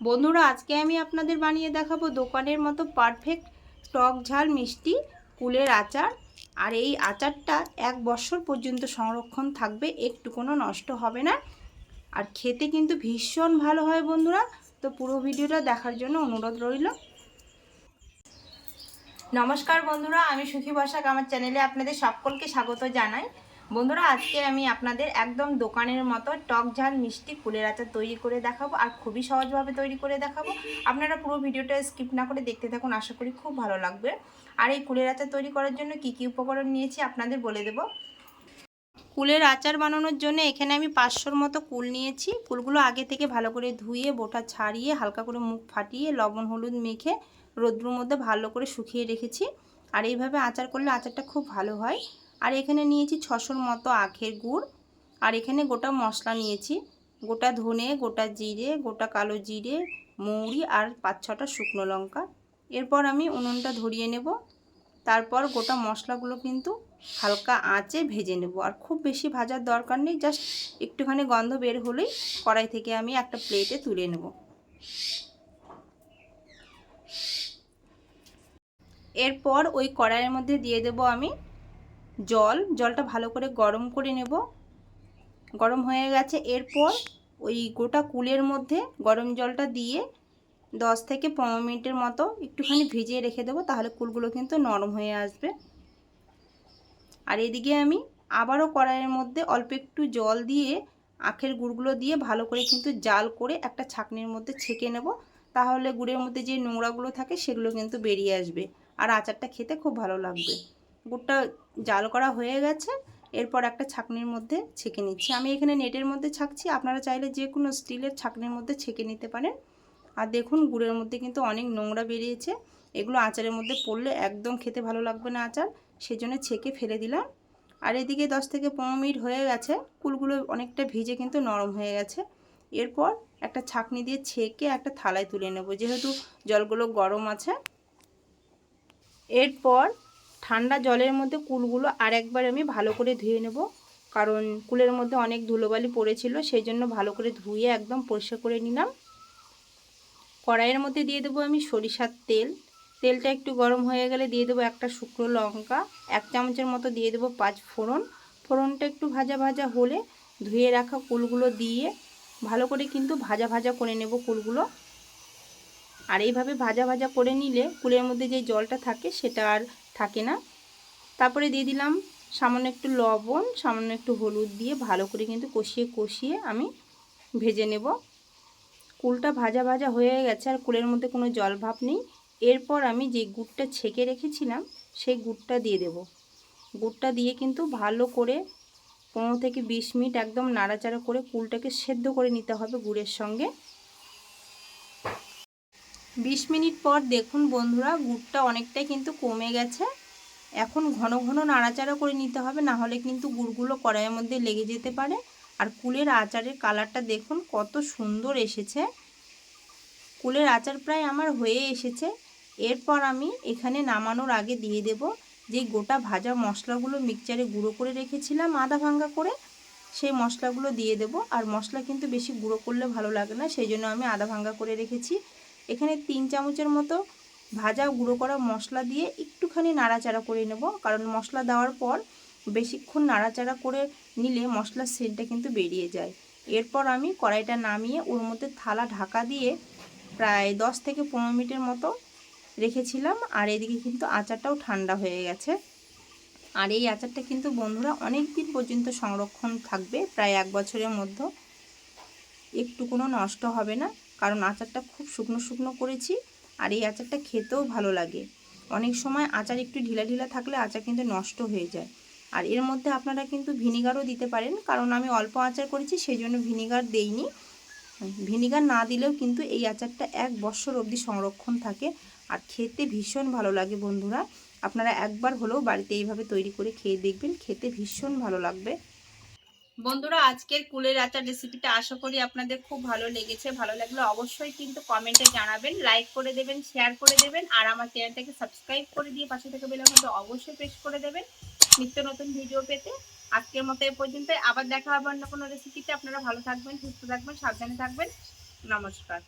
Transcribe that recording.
বন্ধুরা, আজকে আমি আপনাদের বানিয়ে দেখাবো দোকানের মতো পারফেক্ট টক ঝাল মিষ্টি, কুলের আচার। আর এই আচারটা এক বছর পর্যন্ত সংরক্ষণ থাকবে একটু কোনো নষ্ট হবে না। আর খেতে কিন্তু ভীষণ ভালো হয় বন্ধুরা। তো পুরো ভিডিওটা দেখার জন্য অনুরোধ রইল। নমস্কার বন্ধুরা, আমি সুখী বসাক। আমার চ্যানেলে আপনাদের সকলকে স্বাগত জানাই। বন্ধুরা, আজকে আমি আপনাদের একদম দোকানের মতো টক ঝাল মিষ্টি কুলের আচার তৈরি করে দেখাবো আর খুবই সহজভাবে তৈরি করে দেখাবো। আপনারা পুরো ভিডিওটা স্কিপ না করে দেখতে থাকুন, আশা করি খুব ভালো লাগবে। আর এই কুলের আচার তৈরি করার জন্য কি কি উপকরণ নিয়েছি আপনাদের বলে দেব। কুলের আচার বানানোর জন্য এখানে আমি পাঁচশোর মতো কুল নিয়েছি। কুলগুলো আগে থেকে ভালো করে ধুয়ে, বোটা ছাড়িয়ে, হালকা করে মুখ ফাটিয়ে, লবণ, হলুদ মেখে, রোদ্রুর মধ্যে ভালো করে শুকিয়ে রেখেছি। আর এইভাবে আচার করলে আচারটা খুব ভালো হয়। আর এখানে নিয়েছি ছশোর মতো আখের গুড়। আর এখানে গোটা মশলা নিয়েছি। গোটা ধনে, গোটা জিরে, গোটা কালো জিরে, মৌরি আর পাঁচ ছটা শুকনো লঙ্কা। এরপর আমি উনুনটা ধরিয়ে নেব। তারপর গোটা মশলাগুলো কিন্তু হালকা আঁচে ভেজে নেব। আর খুব বেশি ভাজার দরকার নেই, জাস্ট একটুখানি গন্ধ বের হলেই কড়াই থেকে আমি একটা প্লেটে তুলে নেব। এরপর ওই কড়াইয়ের মধ্যে দিয়ে দেব আমি জল, জলটা ভালো করে গরম করে নেব। গরম হয়ে গেছে। এরপর ওই গোটা কুলের মধ্যে গরম জলটা দিয়ে দশ থেকে পনেরো মিনিটের মতো একটুখানি ভিজিয়ে রেখে দেবো, তাহলে কুলগুলো কিন্তু নরম হয়ে আসবে। আর এদিকে আমি আবারও কড়াইয়ের মধ্যে অল্প একটু জল দিয়ে আখের গুড়গুলো দিয়ে ভালো করে কিন্তু জাল করে একটা ছাকনির মধ্যে ছেঁকে নেব। তাহলে গুড়ের মধ্যে যে নোংরাগুলো থাকে সেগুলো কিন্তু বেরিয়ে আসবে। আর আচারটা খেতে খুব ভালো লাগবে। গুড়টা জাল করা হয়ে গেছে। এরপর একটা ছাকনির মধ্যে ছেঁকে নিচ্ছি। আমি এখানে নেটের মধ্যে ছাকছি। আপনারা চাইলে যে কোনো স্টিলের ছাকনির মধ্যে ছেঁকে নিতে পারেন। আর দেখুন, গুড়ের মধ্যে কিন্তু অনেক নোংরা বেরিয়েছে। এগুলো আচারের মধ্যে পড়লে একদম খেতে ভালো লাগবে না আচার। সেজন্য ছেঁকে ফেলে দিলাম। আর এদিকে দশ থেকে পনেরো মিনিট হয়ে গেছে। কুলগুলো অনেকটা ভিজে কিন্তু নরম হয়ে গেছে। এরপর একটা ছাকনি দিয়ে ছেঁকে একটা থালায় তুলে নেব। যেহেতু জলগুলো গরম আছে। এরপর ঠান্ডা জলের মধ্যে কুলগুলো আরেকবার আমি ভালো করে ধুয়ে নেব। কারণ কুলের মধ্যে অনেক ধুলোবালি পড়েছিল সেই জন্য ভালো করে ধুয়ে একদম পরিষ্কার করে নিলাম। কড়াইয়ের মধ্যে দিয়ে দেবো আমি সরিষার তেল। তেলটা একটু গরম হয়ে গেলে দিয়ে দেবো একটা শুকনো লঙ্কা, এক চামচের মতো দিয়ে দেবো পাঁচ ফোড়ন। ফোড়নটা একটু ভাজা ভাজা হলে ধুয়ে রাখা কুলগুলো দিয়ে ভালো করে কিন্তু ভাজা ভাজা করে নেব কুলগুলো। আর এইভাবে ভাজা ভাজা করে নিলে কুলের মধ্যে যে জলটা থাকে সেটা আর থাকে না। তারপরে দিয়ে দিলাম সামান্য একটু লবণ, সামান্য একটু হলুদ দিয়ে ভালো করে কিন্তু কষিয়ে কষিয়ে আমি ভেজে নেব। কুলটা ভাজা ভাজা হয়ে গেছে আর কুলের মধ্যে কোনো জল ভাব নেই। এরপর আমি যে গুড়টা ছেঁকে রেখেছিলাম, সেই গুড়টা দিয়ে দেব। গুড়টা দিয়ে কিন্তু ভালো করে পনেরো থেকে বিশ মিনিট একদম নাড়াচাড়া করে কুলটাকে সেদ্ধ করে নিতে হবে গুড়ের সঙ্গে। বিশ মিনিট পর দেখুন বন্ধুরা, গুড়টা অনেকটাই কিন্তু কমে গেছে। এখন ঘন ঘন নাড়াচাড়া করে নিতে হবে, না হলে কিন্তু গুড়গুলো কড়াইয়ের মধ্যে লেগে যেতে পারে। আর কুলের আচারের কালারটা দেখুন, কত সুন্দর এসেছে। কুলের আচার প্রায় আমার হয়ে এসেছে। এরপর আমি এখানে নামানোর আগে দিয়ে দেব যে গোটা ভাজা মশলাগুলো মিক্সচারে গুঁড়ো করে রেখেছিলাম আদা ভাঙ্গা করে, সেই মশলাগুলো দিয়ে দেব। আর মশলা কিন্তু বেশি গুঁড়ো করলে ভালো লাগে না, সেই জন্য আমি আদা ভাঙ্গা করে রেখেছি। এখানে তিন চামচের মতো ভাজা গুঁড়ো করা মশলা দিয়ে একটুখানি নাড়াচাড়া করে নেব। কারণ মশলা দেওয়ার পর বেশিক্ষণ নাড়াচাড়া করে নিলে মশলার সেন্টটা কিন্তু বেরিয়ে যায়। এরপর আমি কড়াইটা নামিয়ে ওর মধ্যে থালা ঢাকা দিয়ে প্রায় দশ থেকে পনেরো মিনিটের মতো রেখেছিলাম। আর এদিকে কিন্তু আচারটাও ঠান্ডা হয়ে গেছে। আর এই আচারটা কিন্তু বন্ধুরা অনেক দিন পর্যন্ত সংরক্ষণ থাকবে, প্রায় এক বছরের মধ্যে। একটু কোনো নষ্ট হবে না। কারণ আচারটা খুব শুকনো শুকনো করেছি আর এই আচারটা খেতেও ভালো লাগে। অনেক সময় আচার একটু ঢিলা ঢিলা থাকলে আচার কিন্তু নষ্ট হয়ে যায়। আর এর মধ্যে আপনারা কিন্তু ভিনিগারও দিতে পারেন, কারণ আমি অল্প আচার করেছি সেই জন্য ভিনিগার দেইনি। ভিনিগার না দিলেও কিন্তু এই আচারটা এক বছর অবধি সংরক্ষণ থাকে আর খেতে ভীষণ ভালো লাগে বন্ধুরা। আপনারা একবার হলেও বাড়িতে এইভাবে তৈরি করে খেয়ে দেখবেন, খেতে ভীষণ ভালো লাগবে। বন্ধুরা, আজকের কুলের আচার রেসিপিটা আশা করি আপনাদের খুব ভালো লেগেছে। ভালো লাগলে অবশ্যই কিন্তু কমেন্টে জানাবেন লাইক করে দেবেন শেয়ার করে দেবেন, আর আমার চ্যানেলটাকে সাবস্ক্রাইব করে দিয়ে পাশে থেকে বেলা মধ্যে অবশ্যই প্রেস করে দেবেন। নিত্য নতুন ভিডিও পেতে। আজকের মতো এ পর্যন্ত, আবার দেখা হবে অন্য কোনো রেসিপিতে আপনারা ভালো থাকবেন, সুস্থ থাকবেন, সাবধানে থাকবেন। নমস্কার।